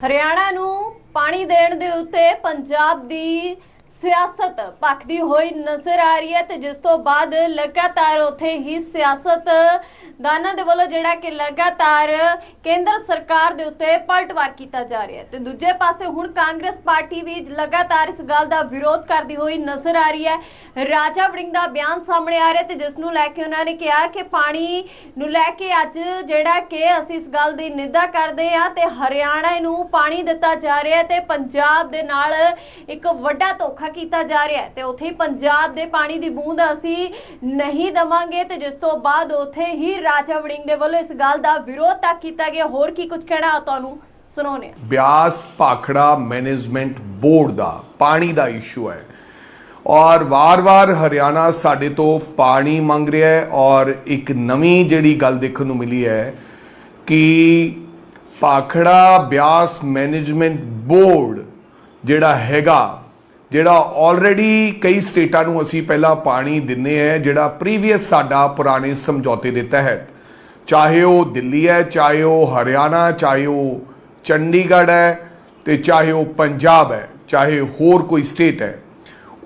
ਹਰਿਆਣਾ ਨੂੰ ਪਾਣੀ ਦੇਣ ਦੇ ਉੱਤੇ ਪੰਜਾਬ ਦੀ ਸਿਆਸਤ ਭਖਦੀ ਹੋਈ ਨਜ਼ਰ ਆ ਰਹੀ ਹੈ ਤੇ ਜਿਸ ਤੋਂ ਬਾਅਦ ਲਗਾਤਾਰ ਉੱਥੇ ਹੀ ਸਿਆਸਤ ਦਾਨਾਂ ਦੇ ਵੱਲੋਂ ਜਿਹੜਾ ਕਿ ਲਗਾਤਾਰ ਕੇਂਦਰ ਸਰਕਾਰ ਦੇ ਉੱਤੇ ਪਲਟਵਾਰ ਕੀਤਾ ਜਾ ਰਿਹਾ ਹੈ। ਤੇ ਦੂਜੇ ਪਾਸੇ ਹੁਣ ਕਾਂਗਰਸ ਪਾਰਟੀ ਵੀ ਲਗਾਤਾਰ ਇਸ ਗੱਲ ਦਾ ਵਿਰੋਧ ਕਰਦੀ ਹੋਈ ਨਜ਼ਰ ਆ ਰਹੀ ਹੈ। ਰਾਜਾ ਵੜਿੰਗ ਦਾ ਬਿਆਨ ਸਾਹਮਣੇ ਆ ਰਿਹਾ ਤੇ ਜਿਸ ਨੂੰ ਲੈ ਕੇ ਉਹਨਾਂ ਨੇ ਕਿਹਾ ਕਿ ਪਾਣੀ ਨੂੰ ਲੈ ਕੇ ਅੱਜ ਜਿਹੜਾ ਕਿ ਅਸੀਂ ਇਸ ਗੱਲ ਦੀ ਨਿੰਦਾ ਕਰਦੇ ਆ ਤੇ ਹਰਿਆਣਾ ਨੂੰ ਪਾਣੀ ਦਿੱਤਾ ਜਾ ਰਿਹਾ ਹੈ ਤੇ ਪੰਜਾਬ ਦੇ ਨਾਲ ਇੱਕ ਵੱਡਾ ਧੋਖਾ ਕੀਤਾ ਜਾ ਰਿਹਾ ਹੈ ਤੇ ਉੱਥੇ ਹੀ ਪੰਜਾਬ ਦੇ ਪਾਣੀ ਦੀ ਬੂੰਦ ਅਸੀਂ ਨਹੀਂ ਦਵਾਂਗੇ ਤੇ ਜਿਸ ਤੋਂ ਬਾਅਦ ਉੱਥੇ ਹੀ ਰਾਜਾ ਵੜਿੰਗ ਦੇ ਵੱਲੋਂ ਇਸ ਗੱਲ ਦਾ ਵਿਰੋਧ ਤੱਕ ਕੀਤਾ ਗਿਆ। ਹੋਰ ਕੀ ਕੁਝ ਕਹਿਣਾ ਤੁਹਾਨੂੰ? ਸੁਣਾਉਣੇ ਬਿਆਸ ਭਾਖੜਾ ਮੈਨੇਜਮੈਂਟ ਬੋਰਡ ਦਾ ਪਾਣੀ ਦਾ ਇਸ਼ੂ ਹੈ ਔਰ ਵਾਰ-ਵਾਰ ਹਰਿਆਣਾ ਸਾਡੇ ਤੋਂ ਪਾਣੀ ਮੰਗ ਰਿਹਾ ਹੈ ਔਰ ਇੱਕ ਨਵੀਂ ਜਿਹੜੀ ਗੱਲ ਦੇਖਣ ਨੂੰ ਮਿਲੀ ਹੈ ਕਿ ਭਾਖੜਾ ਬਿਆਸ ਮੈਨੇਜਮੈਂਟ ਬੋਰਡ ਜਿਹੜਾ ਹੈਗਾ ਜਿਹੜਾ ਆਲਰੇਡੀ ਕਈ ਸਟੇਟਾਂ ਨੂੰ ਅਸੀਂ ਪਹਿਲਾਂ ਪਾਣੀ ਦਿੰਨੇ ਹੈ ਜਿਹੜਾ ਪ੍ਰੀਵੀਅਸ ਸਾਡਾ ਪੁਰਾਣੇ ਸਮਝੌਤੇ ਦੇ ਤਹਿਤ ਚਾਹੇ ਉਹ ਦਿੱਲੀ ਹੈ, ਚਾਹੇ ਉਹ ਹਰਿਆਣਾ, ਚਾਹੇ ਉਹ ਚੰਡੀਗੜ੍ਹ ਹੈ ਤੇ ਚਾਹੇ ਉਹ ਪੰਜਾਬ ਹੈ, ਚਾਹੇ ਹੋਰ ਕੋਈ ਸਟੇਟ ਹੈ।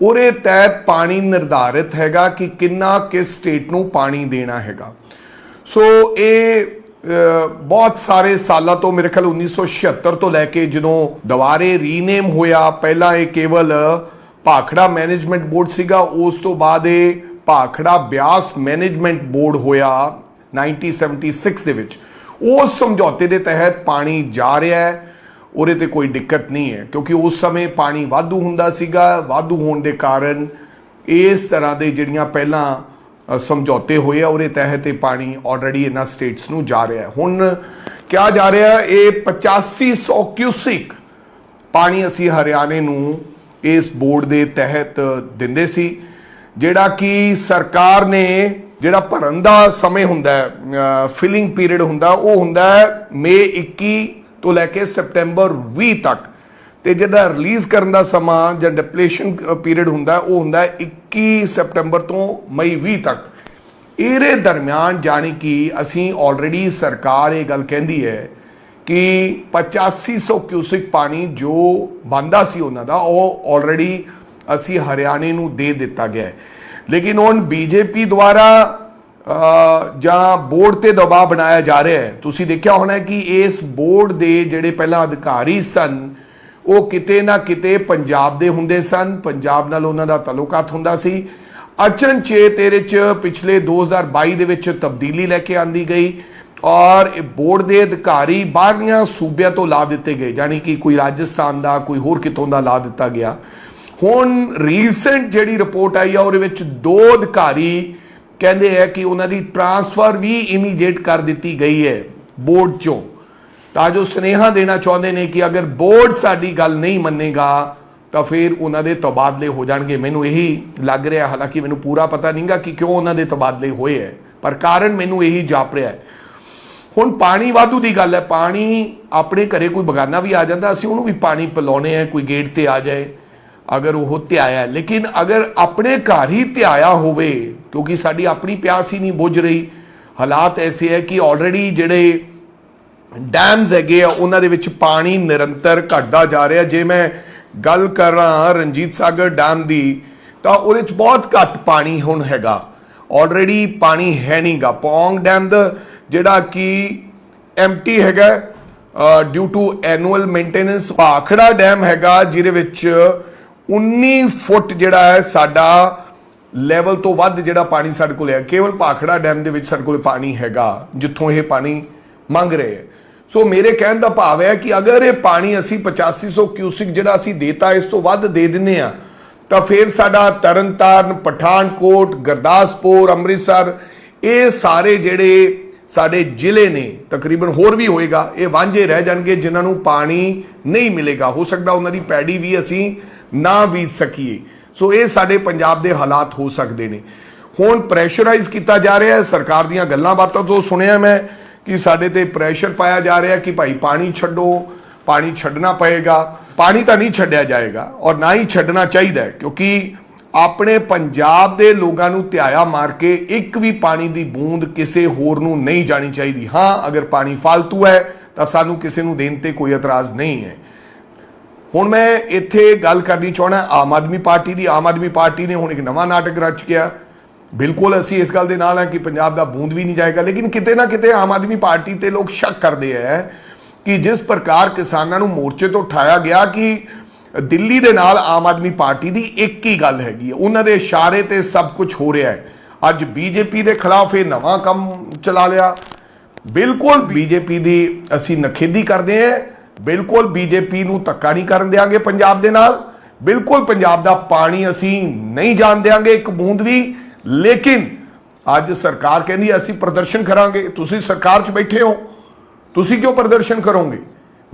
ਉਹਦੇ ਤਹਿਤ ਪਾਣੀ ਨਿਰਧਾਰਿਤ ਹੈਗਾ ਕਿ ਕਿੰਨਾ ਕਿਸ ਸਟੇਟ ਨੂੰ ਪਾਣੀ ਦੇਣਾ ਹੈਗਾ। ਸੋ ਇਹ ਬਹੁਤ ਸਾਰੇ ਸਾਲਾਂ ਤੋਂ ਮੇਰੇ ਖਿਆਲ 1976 ਤੋਂ ਲੈ ਕੇ ਜਦੋਂ ਦੁਬਾਰੇ ਰੀਨੇਮ ਹੋਇਆ, ਪਹਿਲਾਂ ਇਹ ਕੇਵਲ ਭਾਖੜਾ ਮੈਨੇਜਮੈਂਟ ਬੋਰਡ ਸੀਗਾ, ਉਸ ਤੋਂ ਬਾਅਦ ਇਹ ਭਾਖੜਾ ਬਿਆਸ ਮੈਨੇਜਮੈਂਟ ਬੋਰਡ ਹੋਇਆ 1976 ਦੇ ਵਿੱਚ। ਉਸ ਸਮਝੌਤੇ ਦੇ ਤਹਿਤ ਪਾਣੀ ਜਾ ਰਿਹਾ ਹੈ, ਉਹਦੇ ਤੇ ਕੋਈ ਦਿੱਕਤ ਨਹੀਂ ਹੈ, ਕਿਉਂਕਿ ਉਸ ਸਮੇਂ ਪਾਣੀ ਵਾਧੂ ਹੁੰਦਾ ਸੀਗਾ, ਵਾਧੂ ਹੋਣ ਦੇ ਕਾਰਨ ਇਸ ਤਰ੍ਹਾਂ ਦੇ ਜਿਹੜੀਆਂ ਪਹਿਲਾਂ ਸਮਝੌਤੇ ਹੋਏ ਆ ਉਹਦੇ ਤਹਿਤ ਇਹ ਪਾਣੀ ਆਲਰੇਡੀ ਇਹਨਾਂ ਸਟੇਟਸ ਨੂੰ ਜਾ ਰਿਹਾ ਹੁਣ ਕਿਹਾ ਜਾ ਰਿਹਾ ਹੈ, ਇਹ 8500 ਕਿਊਸਿਕ ਪਾਣੀ ਅਸੀਂ ਹਰਿਆਣੇ ਨੂੰ ਇਸ ਬੋਰਡ ਦੇ ਤਹਿਤ ਦਿੰਦੇ ਸੀ ਜਿਹੜਾ ਕਿ ਸਰਕਾਰ ਨੇ ਜਿਹੜਾ ਭਰਨ ਦਾ ਸਮੇਂ ਹੁੰਦਾ ਹੈ ਫਿਲਿੰਗ ਪੀਰੀਅਡ ਹੁੰਦਾ ਉਹ ਹੁੰਦਾ ਹੈ ਮਈ 21 ਤੋਂ ਲੈ ਕੇ ਸਪਟੈਂਬਰ 20 ਤੱਕ। ਤੇ ਜਿਹੜਾ ਰਿਲੀਜ਼ ਕਰਨ ਦਾ ਸਮਾਂ ਜਾਂ ਡਿਪਲੇਸ਼ਨ ਪੀਰੀਅਡ ਹੁੰਦਾ, ਉਹ ਹੁੰਦਾ ਹੈ 21 ਸਪਟੈਂਬਰ ਤੋਂ ਮਈ 20 ਤੱਕ। ਇਹਦੇ ਦਰਮਿਆਨ ਜਾਣੀ ਕਿ ਅਸੀਂ ਆਲਰੇਡੀ ਸਰਕਾਰ ਇਹ ਗੱਲ ਕਹਿੰਦੀ ਹੈ ਕਿ 8500 ਕਿਊਸਿਕ ਪਾਣੀ ਜੋ ਬੰਦਾ ਸੀ ਉਹਨਾਂ ਦਾ, ਉਹ ਆਲਰੇਡੀ ਅਸੀਂ ਹਰਿਆਣੇ ਨੂੰ ਦੇ ਦਿੱਤਾ ਗਿਆ ਹੈ। ਲੇਕਿਨ ਹੁਣ ਬੀਜੇਪੀ ਦੁਆਰਾ ਜਾਂ ਬੋਰਡ ਤੇ ਦਬਾਅ ਬਣਾਇਆ ਜਾ ਰਿਹਾ ਹੈ। ਤੁਸੀਂ ਦੇਖਿਆ ਹੋਣਾ ਕਿ ਇਸ ਬੋਰਡ ਦੇ ਜਿਹੜੇ ਪਹਿਲਾਂ ਅਧਿਕਾਰੀ ਸਨ ਉਹ ਕਿਤੇ ਨਾ ਕਿਤੇ ਪੰਜਾਬ ਦੇ ਹੁੰਦੇ ਸਨ। ਪੰਜਾਬ ਨਾਲ ਉਹਨਾਂ ਦਾ ਤਾਲੁਕਾਤ ਹੁੰਦਾ ਸੀ। ਅਚਨਚੇਤ ਇਹਦੇ ਚ ਪਿਛਲੇ 2022 ਦੇ ਵਿੱਚ ਤਬਦੀਲੀ ਲੈ ਕੇ ਆਂਦੀ ਗਈ ਔਰ ਬੋਰਡ ਦੇ ਅਧਿਕਾਰੀ ਬਾਹਰਲੀਆਂ ਸੂਬਿਆਂ ਤੋਂ ਲਾ ਦਿੱਤੇ ਗਏ ਯਾਨੀ ਕਿ ਕੋਈ ਰਾਜਸਥਾਨ ਦਾ, ਕੋਈ ਹੋਰ ਕਿਤੋਂ ਦਾ ਲਾ ਦਿੱਤਾ ਗਿਆ। ਹੁਣ ਰੀਸੈਂਟ ਜਿਹੜੀ ਰਿਪੋਰਟ ਆਈ ਆ, ਉਹਦੇ ਵਿੱਚ ਦੋ ਅਧਿਕਾਰੀ ਕਹਿੰਦੇ ਆ ਕਿ ਉਹਨਾਂ ਦੀ ਟਰਾਂਸਫਰ ਵੀ ਇਮੀਡੀਏਟ ਕਰ ਦਿੱਤੀ ਗਈ ਹੈ ਬੋਰਡ ਚੋਂ। ਤਾਂ ਜੋ ਸੁਨੇਹਾ ਦੇਣਾ ਚਾਹੁੰਦੇ ਨੇ ਕਿ ਅਗਰ ਬੋਰਡ ਸਾਡੀ ਗੱਲ ਨਹੀਂ ਮੰਨੇਗਾ, ਤਾਂ ਫਿਰ ਉਹਨਾਂ ਦੇ ਤਬਾਦਲੇ ਹੋ ਜਾਣਗੇ। ਮੈਨੂੰ ਇਹੀ ਲੱਗ ਰਿਹਾ, ਹਾਲਾਂਕਿ ਮੈਨੂੰ ਪੂਰਾ ਪਤਾ ਨਹੀਂਗਾ ਕਿ ਕਿਉਂ ਉਹਨਾਂ ਦੇ ਤਬਾਦਲੇ ਹੋਏ ਹੈ ਪਰ ਕਾਰਨ ਮੈਨੂੰ ਇਹੀ ਜਾਪ ਰਿਹਾ ਹੈ ਹੁਣ ਪਾਣੀ ਵਾਧੂ ਦੀ ਗੱਲ ਹੈ ਪਾਣੀ ਆਪਣੇ ਘਰੇ ਕੋਈ ਬਗਾਨਾ ਵੀ ਆ ਜਾਂਦਾ, ਅਸੀਂ ਉਹਨੂੰ ਵੀ ਪਾਣੀ ਪਿਲਾਉਣੇ ਆ ਕੋਈ ਗੇਟ ਤੇ ਆ ਜਾਏ, ਅਗਰ ਉਹ ਧਿਆਇਆ ਲੇਕਿਨ ਅਗਰ ਆਪਣੇ ਘਰ ਹੀ ਧਿਆਇਆ ਹੋਵੇ, ਕਿਉਂਕਿ ਸਾਡੀ ਆਪਣੀ ਪਿਆਸ ਹੀ ਨਹੀਂ ਬੁੱਝ ਰਹੀ, ਹਾਲਾਤ ਐਸੇ ਹੈ ਕਿ ਆਲਰੇਡੀ ਜਿਹੜੇ ਡੈਮਸ ਹੈਗੇ ਆ, ਉਹਨਾਂ ਦੇ ਵਿੱਚ ਪਾਣੀ ਨਿਰੰਤਰ ਘਟਦਾ ਜਾ ਰਿਹਾ। ਜੇ ਮੈਂ ਗੱਲ ਕਰ ਰਹਾ ਰਣਜੀਤ ਸਾਗਰ ਡੈਮ ਦੀ, ਤਾਂ ਉਹਦੇ ਵਿੱਚ ਬਹੁਤ ਘੱਟ ਪਾਣੀ ਹੁਣ ਹੈਗਾ। ਆਲਰੇਡੀ ਪਾਣੀ ਹੈ ਨਹੀਂਗਾ ਪੌਂਗ ਡੈਮ ਦਾ ਜਿਹੜਾ ਕਿ ਐਮਟੀ ਹੈਗਾ due to annual maintenance Bhakra dam ਹੈਗਾ, ਜਿਹਦੇ ਵਿੱਚ 19 ਫੁੱਟ ਜਿਹੜਾ ਹੈ ਸਾਡਾ ਲੈਵਲ ਤੋਂ ਵੱਧ ਜਿਹੜਾ ਪਾਣੀ ਸਾਡੇ ਕੋਲ ਹੈ। ਕੇਵਲ ਭਾਖੜਾ ਡੈਮ ਦੇ ਵਿੱਚ ਸਾਡੇ ਕੋਲ ਪਾਣੀ ਹੈਗਾ, ਜਿੱਥੋਂ ਇਹ ਪਾਣੀ ਮੰਗ ਰਹੇ ਹੈ। ਸੋ ਮੇਰੇ ਕਹਿਣ ਦਾ ਭਾਵ ਹੈ ਕਿ ਅਗਰ ਇਹ ਪਾਣੀ ਅਸੀਂ 8500 ਕਿਊਸਿਕ ਜਿਹੜਾ ਅਸੀਂ ਦੇਤਾ, ਇਸ ਤੋਂ ਵੱਧ ਦੇ ਦਿੰਨੇ ਆ ਤਾਂ ਫਿਰ ਸਾਡਾ ਤਰਨਤਾਰਨ, ਪਠਾਨਕੋਟ, ਗੁਰਦਾਸਪੁਰ, ਅੰਮ੍ਰਿਤਸਰ, ਇਹ ਸਾਰੇ ਜਿਹੜੇ ਸਾਡੇ ਜ਼ਿਲ੍ਹੇ ਨੇ, ਤਕਰੀਬਨ ਹੋਰ ਵੀ ਹੋਏਗਾ, ਇਹ ਵਾਂਝੇ ਰਹਿ ਜਾਣਗੇ, ਜਿਨ੍ਹਾਂ ਨੂੰ ਪਾਣੀ ਨਹੀਂ ਮਿਲੇਗਾ। ਹੋ ਸਕਦਾ ਉਹਨਾਂ ਦੀ ਪੈੜੀ ਵੀ ਅਸੀਂ ਨਾ ਬੀਜ ਸਕੀਏ। ਸੋ ਇਹ ਸਾਡੇ ਪੰਜਾਬ ਦੇ ਹਾਲਾਤ ਹੋ ਸਕਦੇ ਨੇ। ਹੁਣ ਪ੍ਰੈਸ਼ਰਾਈਜ਼ ਕੀਤਾ ਜਾ ਰਿਹਾ ਹੈ, ਸਰਕਾਰ ਦੀਆਂ ਗੱਲਾਂ ਬਾਤਾਂ ਤੋਂ ਸੁਣਿਆ ਮੈਂ। ਕਿ ਸਾਡੇ ਤੇ ਪ੍ਰੈਸ਼ਰ ਪਾਇਆ ਜਾ ਰਿਹਾ ਕਿ ਭਾਈ ਪਾਣੀ ਛੱਡੋ, ਪਾਣੀ ਛੱਡਣਾ ਪਏਗਾ। ਪਾਣੀ ਤਾਂ ਨਹੀਂ ਛੱਡਿਆ ਜਾਏਗਾ ਔਰ ਨਾ ਹੀ ਛੱਡਣਾ ਚਾਹੀਦਾ ਕਿਉਂਕਿ ਆਪਣੇ ਪੰਜਾਬ ਦੇ ਲੋਕਾਂ ਨੂੰ ਧਿਆਇਆ ਮਾਰ ਕੇ ਇੱਕ ਵੀ ਪਾਣੀ ਦੀ ਬੂੰਦ ਕਿਸੇ ਹੋਰ ਨੂੰ ਨਹੀਂ ਜਾਣੀ ਚਾਹੀਦੀ। ਹਾਂ, ਅਗਰ ਪਾਣੀ ਫालतू ਹੈ, ਤਾਂ ਸਾਨੂੰ ਕਿਸੇ ਨੂੰ ਦੇਣ ਤੇ ਕੋਈ ਇਤਰਾਜ਼ ਨਹੀਂ ਹੈ। ਹੁਣ ਮੈਂ ਇੱਥੇ ਗੱਲ ਕਰਨੀ ਚਾਹਣਾ ਆਮ ਆਦਮੀ ਪਾਰਟੀ ਦੀ, ਆਮ ਆਦਮੀ ਪਾਰਟੀ ਨੇ ਹੁਣ ਇੱਕ ਨਵਾਂ ਨਾਟਕ ਰਚ ਗਿਆ। ਬਿਲਕੁਲ ਅਸੀਂ ਇਸ ਗੱਲ ਦੇ ਨਾਲ ਹਾਂ ਕਿ ਪੰਜਾਬ ਦਾ ਬੂੰਦ ਵੀ ਨਹੀਂ ਜਾਏਗਾ, ਲੇਕਿਨ ਕਿਤੇ ਨਾ ਕਿਤੇ ਆਮ ਆਦਮੀ ਪਾਰਟੀ ਤੇ ਲੋਕ ਸ਼ੱਕ ਕਰਦੇ ਹੈ ਕਿ ਜਿਸ ਪ੍ਰਕਾਰ ਕਿਸਾਨਾਂ ਨੂੰ ਮੋਰਚੇ ਤੋਂ ਉਠਾਇਆ ਗਿਆ ਕਿ ਦਿੱਲੀ ਦੇ ਨਾਲ ਆਮ ਆਦਮੀ ਪਾਰਟੀ ਦੀ ਇੱਕ ਹੀ ਗੱਲ ਹੈਗੀ ਹੈ ਉਹਨਾਂ ਦੇ ਇਸ਼ਾਰੇ ਤੇ ਸਭ ਕੁਝ ਹੋ ਰਿਹਾ ਹੈ ਅੱਜ ਬੀਜੇਪੀ ਦੇ ਖਿਲਾਫ ਇਹ ਨਵਾਂ ਕੰਮ ਚਲਾ ਲਿਆ। ਬਿਲਕੁਲ ਬੀਜੇਪੀ ਦੀ ਅਸੀਂ ਨਖੇਦੀ ਕਰਦੇ ਹਾਂ ਬਿਲਕੁਲ ਬੀਜੇਪੀ ਨੂੰ ਧੱਕਾ ਨਹੀਂ ਕਰਨ ਦਿਆਂਗੇ ਪੰਜਾਬ ਦੇ ਨਾਲ। ਬਿਲਕੁਲ ਪੰਜਾਬ ਦਾ ਪਾਣੀ ਅਸੀਂ ਨਹੀਂ ਜਾਣ ਦਿਆਂਗੇ। ਇੱਕ ਬੂੰਦ ਵੀ ਲੇਕਿਨ ਅੱਜ ਸਰਕਾਰ ਕਹਿੰਦੀ ਅਸੀਂ ਪ੍ਰਦਰਸ਼ਨ ਕਰਾਂਗੇ। ਤੁਸੀਂ ਸਰਕਾਰ 'ਚ ਬੈਠੇ ਹੋ। ਤੁਸੀਂ ਕਿਉਂ ਪ੍ਰਦਰਸ਼ਨ ਕਰੋਗੇ?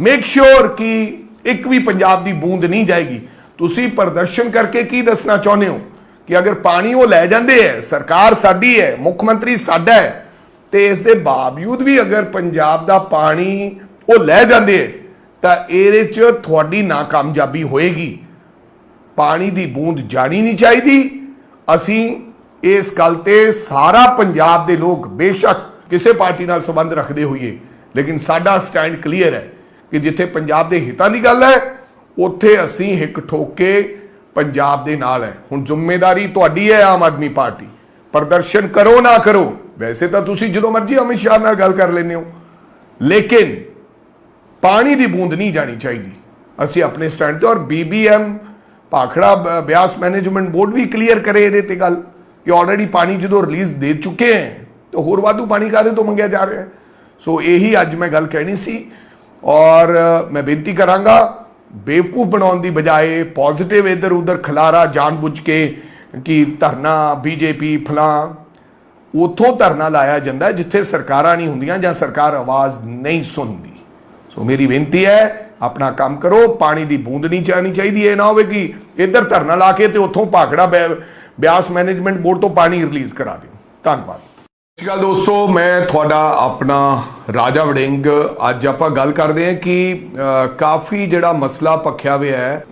ਮੇਕ ਸ਼ੋਰ ਕਿ ਇੱਕ ਵੀ ਪੰਜਾਬ ਦੀ ਬੂੰਦ ਨਹੀਂ ਜਾਏਗੀ। ਤੁਸੀਂ ਪ੍ਰਦਰਸ਼ਨ ਕਰਕੇ ਕੀ ਦੱਸਣਾ ਚਾਹੁੰਦੇ ਹੋ? ਕਿ ਅਗਰ ਪਾਣੀ ਉਹ ਲੈ ਜਾਂਦੇ ਹੈ, ਸਰਕਾਰ ਸਾਡੀ ਹੈ, ਮੁੱਖ ਮੰਤਰੀ ਸਾਡਾ ਹੈ, ਤੇ ਇਸ ਦੇ ਬਾਵਜੂਦ ਵੀ ਅਗਰ ਪੰਜਾਬ ਦਾ ਪਾਣੀ ਉਹ ਲੈ ਜਾਂਦੇ ਹੈ, ਤਾਂ ਇਹਦੇ 'ਚ ਤੁਹਾਡੀ ਨਾਕਾਮਯਾਬੀ ਹੋਏਗੀ। ਪਾਣੀ ਦੀ ਬੂੰਦ ਜਾਣੀ ਨਹੀਂ ਚਾਹੀਦੀ। ਅਸੀਂ ਇਸ ਗੱਲ ਤੇ ਸਾਰਾ ਪੰਜਾਬ ਦੇ ਲੋਕ ਬੇਸ਼ੱਕ ਕਿਸੇ ਪਾਰਟੀ ਨਾਲ ਸੰਬੰਧ ਰੱਖਦੇ ਹੋਈਏ, ਲੇਕਿਨ ਸਾਡਾ ਸਟੈਂਡ ਕਲੀਅਰ ਹੈ ਕਿ ਜਿੱਥੇ ਪੰਜਾਬ ਦੇ ਹਿੱਤਾਂ ਦੀ ਗੱਲ ਹੈ, ਉੱਥੇ ਅਸੀਂ ਇੱਕ ਠੋਕ ਕੇ ਪੰਜਾਬ ਦੇ ਨਾਲ ਹੈ। ਹੁਣ ਜ਼ਿੰਮੇਵਾਰੀ ਤੁਹਾਡੀ ਹੈ ਆਮ ਆਦਮੀ ਪਾਰਟੀ। ਪ੍ਰਦਰਸ਼ਨ ਕਰੋ ਨਾ ਕਰੋ, ਵੈਸੇ ਤਾਂ ਤੁਸੀਂ ਜਦੋਂ ਮਰਜ਼ੀ ਅਮਿਤ ਸ਼ਾਹ ਨਾਲ ਗੱਲ ਕਰ ਲੈਂਦੇ ਹੋ, ਲੇਕਿਨ ਪਾਣੀ ਦੀ ਬੂੰਦ ਨਹੀਂ ਜਾਣੀ ਚਾਹੀਦੀ। ਅਸੀਂ ਆਪਣੇ ਸਟੈਂਡ ਤੇ ਔਰ BBM Bhakra Beas management board ਵੀ ਕਲੀਅਰ ਕਰੇ ਇਹਦੇ ਤੇ ਗੱਲ। ਕਿ ਆਲਰੇਡੀ ਪਾਣੀ ਜਦੋਂ ਰਿਲੀਜ਼ ਦੇ ਚੁੱਕੇ ਹੈ, ਤਾਂ ਹੋਰ ਵਾਧੂ ਪਾਣੀ ਕਾਹਦੇ ਤੋਂ ਮੰਗਿਆ ਜਾ ਰਿਹਾ ਹੈ? ਸੋ ਇਹੀ ਅੱਜ ਮੈਂ ਗੱਲ ਕਹਿਣੀ ਸੀ ਔਰ ਮੈਂ ਬੇਨਤੀ ਕਰਾਂਗਾ, ਬੇਵਕੂਫ ਬਣਾਉਣ ਦੀ ਬਜਾਏ ਪੋਜ਼ਿਟਿਵ ਇੱਧਰ ਉੱਧਰ ਖਲਾਰਾ ਜਾਣਬੁੱਝ ਕੇ ਕਿ ਧਰਨਾ ਬੀਜੇਪੀ ਫਲਾਂ, ਉਥੋਂ ਧਰਨਾ ਲਾਇਆ ਜਾਂਦਾ ਜਿੱਥੇ ਸਰਕਾਰਾਂ ਨਹੀਂ ਹੁੰਦੀਆਂ ਜਾਂ ਸਰਕਾਰ ਆਵਾਜ਼ ਨਹੀਂ ਸੁਣਦੀ। ਸੋ ਮੇਰੀ ਬੇਨਤੀ ਹੈ, ਆਪਣਾ ਕੰਮ ਕਰੋ, ਪਾਣੀ ਦੀ ਬੂੰਦ ਨਹੀਂ ਚਾਹਣੀ ਚਾਹੀਦੀ ਇਹ ਨਾ ਹੋਵੇ ਕਿ ਇੱਧਰ ਧਰਨਾ ਲਾ ਕੇ ਤੇ ਉੱਥੋਂ ਭਾਖੜਾ ਬੈ- ਬਿਆਸ ਮੈਨੇਜਮੈਂਟ ਬੋਰਡ ਤੋਂ ਪਾਣੀ ਰਿਲੀਜ਼ ਕਰਾ ਦਿਓ। ਧੰਨਵਾਦ। ਸਤਿ ਸ਼੍ਰੀ ਅਕਾਲ ਦੋਸਤੋ, ਮੈਂ ਤੁਹਾਡਾ ਆਪਣਾ ਰਾਜਾ ਵੜਿੰਗ। ਅੱਜ ਆਪਾਂ ਗੱਲ ਕਰਦੇ ਹਾਂ ਕਿ ਕਾਫੀ ਜਿਹੜਾ ਮਸਲਾ ਪੱਖਿਆ ਹੋਇਆ ਹੈ